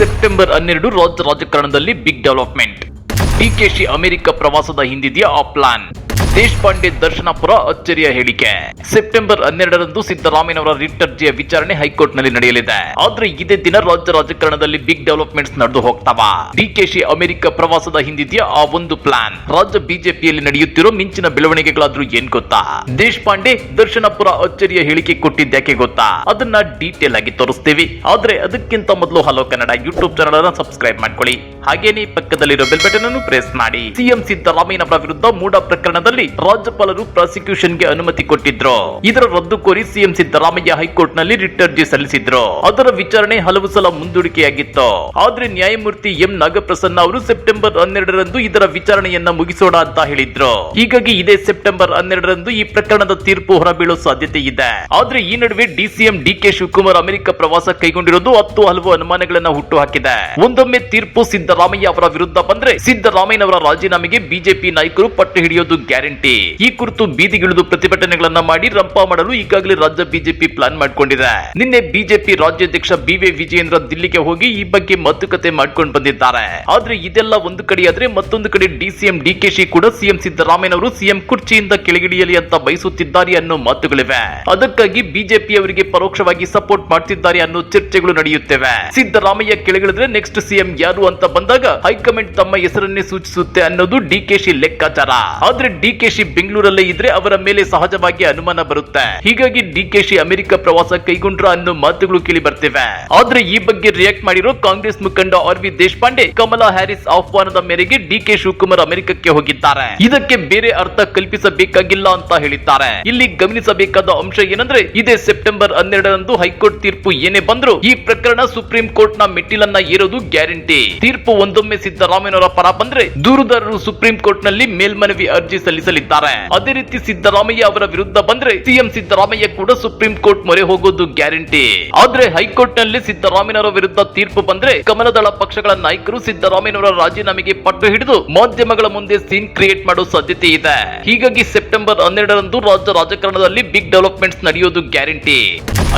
September ಹನ್ನೆರಡು ರಾಜ್ಯ ರಾಜಕಾರಣದಲ್ಲಿ ಬಿಗ್ ಡೆವಲಪ್ಮೆಂಟ್ ಡಿಕೆಶಿ ಅಮೆರಿಕ ಪ್ರವಾಸದ ಹಿಂದಿದೆಯಾ ಆ ಪ್ಲಾನ್ ದೇಶಪಾಂಡೆ ದರ್ಶನಪುರ ಅಚ್ಚರಿಯ ಹೇಳಿಕೆ. ಸೆಪ್ಟೆಂಬರ್ ಹನ್ನೆರಡರಂದು ಸಿದ್ದರಾಮಯ್ಯನವರ ರಿಟ್ ಅರ್ಜಿಯ ವಿಚಾರಣೆ ಹೈಕೋರ್ಟ್ನಲ್ಲಿ ನಡೆಯಲಿದೆ. ಆದ್ರೆ ಇದೇ ದಿನ ರಾಜ್ಯ ರಾಜಕಾರಣದಲ್ಲಿ ಬಿಗ್ ಡೆವಲಪ್ಮೆಂಟ್ಸ್ ನಡೆದು ಹೋಗ್ತಾವ. ಡಿಕೆಶಿ ಅಮೆರಿಕ ಪ್ರವಾಸದ ಹಿಂದಿದೆಯ ಆ ಒಂದು ಪ್ಲಾನ್. ರಾಜ್ಯ ಬಿಜೆಪಿಯಲ್ಲಿ ನಡೆಯುತ್ತಿರೋ ಮಿಂಚಿನ ಬೆಳವಣಿಗೆಗಳಾದ್ರೂ ಏನ್ ಗೊತ್ತಾ? ದೇಶಪಾಂಡೆ ದರ್ಶನಪುರ ಅಚ್ಚರಿಯ ಹೇಳಿಕೆ ಕೊಟ್ಟಿದ್ದಕ್ಕೆ ಗೊತ್ತಾ? ಅದನ್ನ ಡೀಟೇಲ್ ಆಗಿ ತೋರಿಸ್ತೀವಿ. ಆದ್ರೆ ಅದಕ್ಕಿಂತ ಮೊದಲು ಹಲೋ ಕನ್ನಡ ಯೂಟ್ಯೂಬ್ ಚಾನಲ್ ಅನ್ನ ಸಬ್ಸ್ಕ್ರೈಬ್ ಮಾಡ್ಕೊಳ್ಳಿ. ಹಾಗೇನೇ ಪಕ್ಕದಲ್ಲಿರೋ ಬೆಲ್ ಬಟನ್ ಅನ್ನು ಪ್ರೆಸ್ ಮಾಡಿ. ಸಿಎಂ ಸಿದ್ದರಾಮಯ್ಯನವರ ವಿರುದ್ಧ ಮೂಡ ಪ್ರಕರಣದಲ್ಲಿ ರಾಜ್ಯಪಾಲರು ಪ್ರಾಸಿಕ್ಯೂಷನ್ಗೆ ಅನುಮತಿ ಕೊಟ್ಟಿದ್ರು. ಇದರ ರದ್ದು ಕೋರಿ ಸಿಎಂ ಸಿದ್ದರಾಮಯ್ಯ ಹೈಕೋರ್ಟ್ನಲ್ಲಿ ರಿಟ್ ಅರ್ಜಿ ಸಲ್ಲಿಸಿದ್ರು. ಅದರ ವಿಚಾರಣೆ ಹಲವು ಸಲ ಮುಂದೂಡಿಕೆಯಾಗಿತ್ತು. ಆದ್ರೆ ನ್ಯಾಯಮೂರ್ತಿ ಎಂ ನಾಗಪ್ರಸನ್ನ ಅವರು ಸೆಪ್ಟೆಂಬರ್ ಹನ್ನೆರಡರಂದು ಇದರ ವಿಚಾರಣೆಯನ್ನ ಮುಗಿಸೋಣ ಅಂತ ಹೇಳಿದ್ರು. ಹೀಗಾಗಿ ಇದೇ ಸೆಪ್ಟೆಂಬರ್ ಹನ್ನೆರಡರಂದು ಈ ಪ್ರಕರಣದ ತೀರ್ಪು ಹೊರಬೀಳೋ ಸಾಧ್ಯತೆ ಇದೆ. ಆದ್ರೆ ಈ ನಡುವೆ ಡಿಸಿಎಂ ಡಿಕೆ ಶಿವಕುಮಾರ್ ಅಮೆರಿಕ ಪ್ರವಾಸ ಕೈಗೊಂಡಿರೋದು ಹತ್ತು ಹಲವು ಅನುಮಾನಗಳನ್ನ ಹುಟ್ಟು ಹಾಕಿದೆ ಒಂದೊಮ್ಮೆ ತೀರ್ಪು ಸಿದ್ದರಾಮಯ್ಯ ಅವರ ವಿರುದ್ಧ ಬಂದ್ರೆ ಸಿದ್ದರಾಮಯ್ಯನವರ ರಾಜೀನಾಮೆಗೆ ಬಿಜೆಪಿ ನಾಯಕರು ಪಟ್ಟು ಹಿಡಿಯೋದು ಗ್ಯಾರಂಟಿ ಈ ಕುರಿತು ಬೀದಿಗಿಳಿದು ಪ್ರತಿಭಟನೆಗಳನ್ನ ಮಾಡಿ ರಂಪ ಮಾಡಲು ಈಗಾಗಲೇ ರಾಜ್ಯ ಬಿಜೆಪಿ ಪ್ಲಾನ್ ಮಾಡಿಕೊಂಡಿದೆ. ನಿನ್ನೆ ಬಿಜೆಪಿ ರಾಜ್ಯಾಧ್ಯಕ್ಷ ಬಿ ವಿ ವಿಜಯೇಂದ್ರ ದಿಲ್ಲಿಗೆ ಹೋಗಿ ಈ ಬಗ್ಗೆ ಮಾತುಕತೆ ಮಾಡ್ಕೊಂಡು ಬಂದಿದ್ದಾರೆ. ಆದ್ರೆ ಇದೆಲ್ಲ ಒಂದು ಕಡೆಯಾದ್ರೆ ಮತ್ತೊಂದು ಕಡೆ ಡಿಸಿಎಂ ಡಿಕೆಶಿ ಕೂಡ ಸಿಎಂ ಸಿದ್ದರಾಮಯ್ಯನವರು ಸಿಎಂ ಕುರ್ಚಿಯಿಂದ ಕೆಳಗಿಳಿಯಲಿ ಅಂತ ಬಯಸುತ್ತಿದ್ದಾರೆ ಅನ್ನೋ ಮಾತುಗಳಿವೆ. ಅದಕ್ಕಾಗಿ ಬಿಜೆಪಿ ಅವರಿಗೆ ಪರೋಕ್ಷವಾಗಿ ಸಪೋರ್ಟ್ ಮಾಡ್ತಿದ್ದಾರೆ ಅನ್ನೋ ಚರ್ಚೆಗಳು ನಡೆಯುತ್ತಿವೆ. ಸಿದ್ದರಾಮಯ್ಯ ಕೆಳಗಿಳಿದ್ರೆ ನೆಕ್ಸ್ಟ್ ಸಿಎಂ ಯಾರು ಅಂತ ಬಂದಾಗ ಹೈಕಮಾಂಡ್ ತಮ್ಮ ಹೆಸರನ್ನೇ ಸೂಚಿಸುತ್ತೆ ಅನ್ನೋದು ಡಿಕೆಶಿ ಲೆಕ್ಕಾಚಾರ. ಆದ್ರೆ ಡಿಕೆಶಿ ಬೆಂಗಳೂರಲ್ಲೇ ಇದ್ರೆ ಅವರ ಮೇಲೆ ಸಹಜವಾಗಿ ಅನುಮಾನ ಬರುತ್ತೆ. ಹೀಗಾಗಿ ಡಿಕೆಶಿ ಅಮೆರಿಕ ಪ್ರವಾಸ ಕೈಗೊಂಡ್ರ ಅನ್ನೋ ಮಾತುಗಳು ಕೇಳಿ ಬರ್ತಿವೆ. ಆದ್ರೆ ಈ ಬಗ್ಗೆ ರಿಯಾಕ್ಟ್ ಮಾಡಿರೋ ಕಾಂಗ್ರೆಸ್ ಮುಖಂಡ R V Deshpande, Kamala Harris ಆಹ್ವಾನದ ಮೇರೆಗೆ ಡಿಕೆ ಶಿವಕುಮಾರ್ ಅಮೆರಿಕಕ್ಕೆ ಹೋಗಿದ್ದಾರೆ. ಇದಕ್ಕೆ ಬೇರೆ ಅರ್ಥ ಕಲ್ಪಿಸಬೇಕಾಗಿಲ್ಲ ಅಂತ ಹೇಳಿದ್ದಾರೆ. ಇಲ್ಲಿ ಗಮನಿಸಬೇಕಾದ ಅಂಶ ಏನಂದ್ರೆ, ಇದೇ ಸೆಪ್ಟೆಂಬರ್ ಹನ್ನೆರಡರಂದು ಹೈಕೋರ್ಟ್ ತೀರ್ಪು ಏನೇ ಬಂದ್ರು ಈ ಪ್ರಕರಣ ಸುಪ್ರೀಂ ಕೋರ್ಟ್ನ ಮೆಟ್ಟಿಲನ್ನ ಏರೋದು ಗ್ಯಾರಂಟಿ. ತೀರ್ಪು ಒಂದೊಮ್ಮೆ ಸಿದ್ದರಾಮಯ್ಯನವರ ಪರ ಬಂದ್ರೆ ದೂರುದಾರರು ಸುಪ್ರೀಂ ಕೋರ್ಟ್ನಲ್ಲಿ ಮೇಲ್ಮನವಿ ಅರ್ಜಿ ಸಲ್ಲಿಸಲಿದ್ದಾರೆ ಅದೇ ರೀತಿ ಸಿದ್ದರಾಮಯ್ಯ ಅವರ ವಿರುದ್ಧ ಬಂದ್ರೆ ಸಿಎಂ ಸಿದ್ದರಾಮಯ್ಯ ಕೂಡ ಸುಪ್ರೀಂ ಕೋರ್ಟ್ ಮೊರೆ ಹೋಗೋದು ಗ್ಯಾರಂಟಿ. ಆದ್ರೆ ಹೈಕೋರ್ಟ್ನಲ್ಲಿ ಸಿದ್ದರಾಮಯ್ಯನವರ ವಿರುದ್ಧ ತೀರ್ಪು ಬಂದ್ರೆ ಕಮಲದಳ ಪಕ್ಷಗಳ ನಾಯಕರು ಸಿದ್ದರಾಮಯ್ಯನವರ ರಾಜೀನಾಮೆಗೆ ಪಟ್ಟು ಹಿಡಿದು ಮಾಧ್ಯಮಗಳ ಮುಂದೆ ಸೀನ್ ಕ್ರಿಯೇಟ್ ಮಾಡೋ ಸಾಧ್ಯತೆ ಇದೆ. ಹೀಗಾಗಿ ಸೆಪ್ಟೆಂಬರ್ ಹನ್ನೆರಡರಂದು ರಾಜ್ಯ ರಾಜಕಾರಣದಲ್ಲಿ ಬಿಗ್ ಡೆವಲಪ್ಮೆಂಟ್ಸ್ ನಡೆಯೋದು ಗ್ಯಾರಂಟಿ.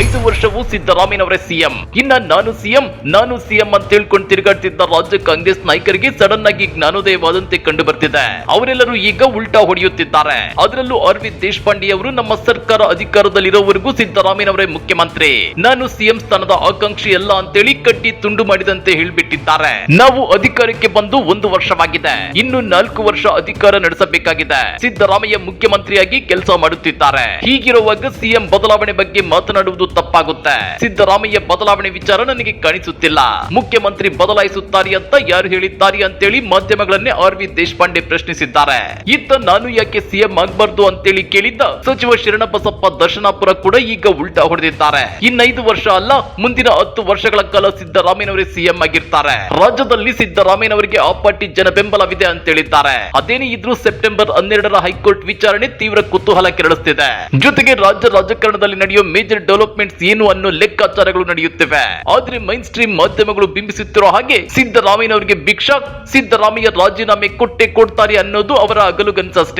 ಐದು ವರ್ಷವೂ ಸಿದ್ದರಾಮಯ್ಯನವರೇ ಸಿಎಂ. ಇನ್ನ ನಾನು ಸಿಎಂ ನಾನು ಸಿಎಂ ಅಂತ ಹೇಳ್ಕೊಂಡು ತಿರುಗಾಡ್ತಿದ್ದ ರಾಜ್ಯ ಕಾಂಗ್ರೆಸ್ ನಾಯಕರಿಗೆ ಸಡನ್ ಆಗಿ ಜ್ಞಾನೋದಯವಾದಂತೆ ಕಂಡು ಬರ್ತಿದೆ. ಅವರೆಲ್ಲರೂ ಈಗ ಉಲ್ಟಾ ಹೊಡೆಯುತ್ತಿದ್ದಾರೆ ಅದರಲ್ಲೂ ಅರವಿಂದ್ ದೇಶಪಾಂಡೆ ಅವರು ನಮ್ಮ ಸರ್ಕಾರ ಅಧಿಕಾರದಲ್ಲಿರೋವರೆಗೂ ಸಿದ್ದರಾಮಯ್ಯನವರೇ ಮುಖ್ಯಮಂತ್ರಿ. ನಾನು ಸಿಎಂ ಸ್ಥಾನದ ಆಕಾಂಕ್ಷಿ ಅಲ್ಲ ಅಂತೇಳಿ ಕಟ್ಟಿ ತುಂಡು ಮಾಡಿದಂತೆ ಹೇಳ್ಬಿಟ್ಟಿದ್ದಾರೆ. ನಾವು ಅಧಿಕಾರಕ್ಕೆ ಬಂದು ಒಂದು ವರ್ಷವಾಗಿದೆ. ಇನ್ನು ನಾಲ್ಕು ವರ್ಷ ಅಧಿಕಾರ ನಡೆಸಬೇಕಾಗಿದೆ. ಸಿದ್ದರಾಮಯ್ಯ ಮುಖ್ಯಮಂತ್ರಿಯಾಗಿ ಕೆಲಸ ಮಾಡುತ್ತಿದ್ದಾರೆ. ಹೀಗಿರುವಾಗ ಸಿಎಂ ಬದಲಾವಣೆ ಬಗ್ಗೆ ಮಾತನಾಡುವುದು ತಪ್ಪಾಗುತ್ತೆ. ಸಿದ್ದರಾಮಯ್ಯ ಬದಲಾವಣೆ ವಿಚಾರ ನನಗೆ ಕಾಣಿಸುತ್ತಿಲ್ಲ. ಮುಖ್ಯಮಂತ್ರಿ ಬದಲಾಯಿಸುತ್ತಾರೆ ಅಂತ ಯಾರು ಹೇಳಿದ್ದಾರೆ ಅಂತೇಳಿ ಮಾಧ್ಯಮಗಳನ್ನೇ ಆರ್ ದೇಶಪಾಂಡೆ ಪ್ರಶ್ನಿಸಿದ್ದಾರೆ. ಇತ್ತ ನಾನು ಯಾಕೆ ಸಿಎಂ ಆಗ್ಬಾರ್ದು ಅಂತೇಳಿ ಕೇಳಿದ್ದ ಸಚಿವ ಶರಣಬಸಪ್ಪ ದರ್ಶನಾಪುರ ಕೂಡ ಈಗ ಉಲ್ಟಾ ಹೊಡೆದಿದ್ದಾರೆ. ಇನ್ನೈದು ವರ್ಷ ಅಲ್ಲ, ಮುಂದಿನ ಹತ್ತು ವರ್ಷಗಳ ಕಾಲ ಸಿದ್ದರಾಮಯ್ಯನವರೇ ಸಿಎಂ ಆಗಿರ್ತಾರೆ. ರಾಜ್ಯದಲ್ಲಿ ಸಿದ್ದರಾಮಯ್ಯನವರಿಗೆ ಆ ಪಾರ್ಟಿ ಜನ ಬೆಂಬಲವಿದೆ ಅಂತ ಹೇಳಿದ್ದಾರೆ. ಅದೇನೇ ಇದ್ರೂ ಸೆಪ್ಟೆಂಬರ್ ಹನ್ನೆರಡರ ಹೈಕೋರ್ಟ್ ವಿಚಾರಣೆ ತೀವ್ರ ಕುತೂಹಲ ಕೆರಳಿಸ್ತಿದೆ. ಜೊತೆಗೆ ರಾಜ್ಯ ರಾಜಕಾರಣದಲ್ಲಿ ನಡೆಯುವ ಮೇಜರ್ ಡೆವಲಪ್ಮೆಂಟ್ಸ್ ಏನು ಅನ್ನೋ ಲೆಕ್ಕಾಚಾರಗಳು ನಡೆಯುತ್ತಿವೆ. ಆದ್ರೆ ಮೈನ್ ಸ್ಟ್ರೀಮ್ ಮಾಧ್ಯಮಗಳು ಬಿಂಬಿಸುತ್ತಿರೋ ಹಾಗೆ ಸಿದ್ದರಾಮಯ್ಯನವರಿಗೆ ಭಿಕ್ಷಾ ಸಿದ್ದರಾಮಯ್ಯ ರಾಜೀನಾಮೆ ಕೊಟ್ಟೆ ಕೊಡ್ತಾರೆ ಅನ್ನೋದು ಅವರ ಅಗಲುಗನ್ಸಷ್ಟೇ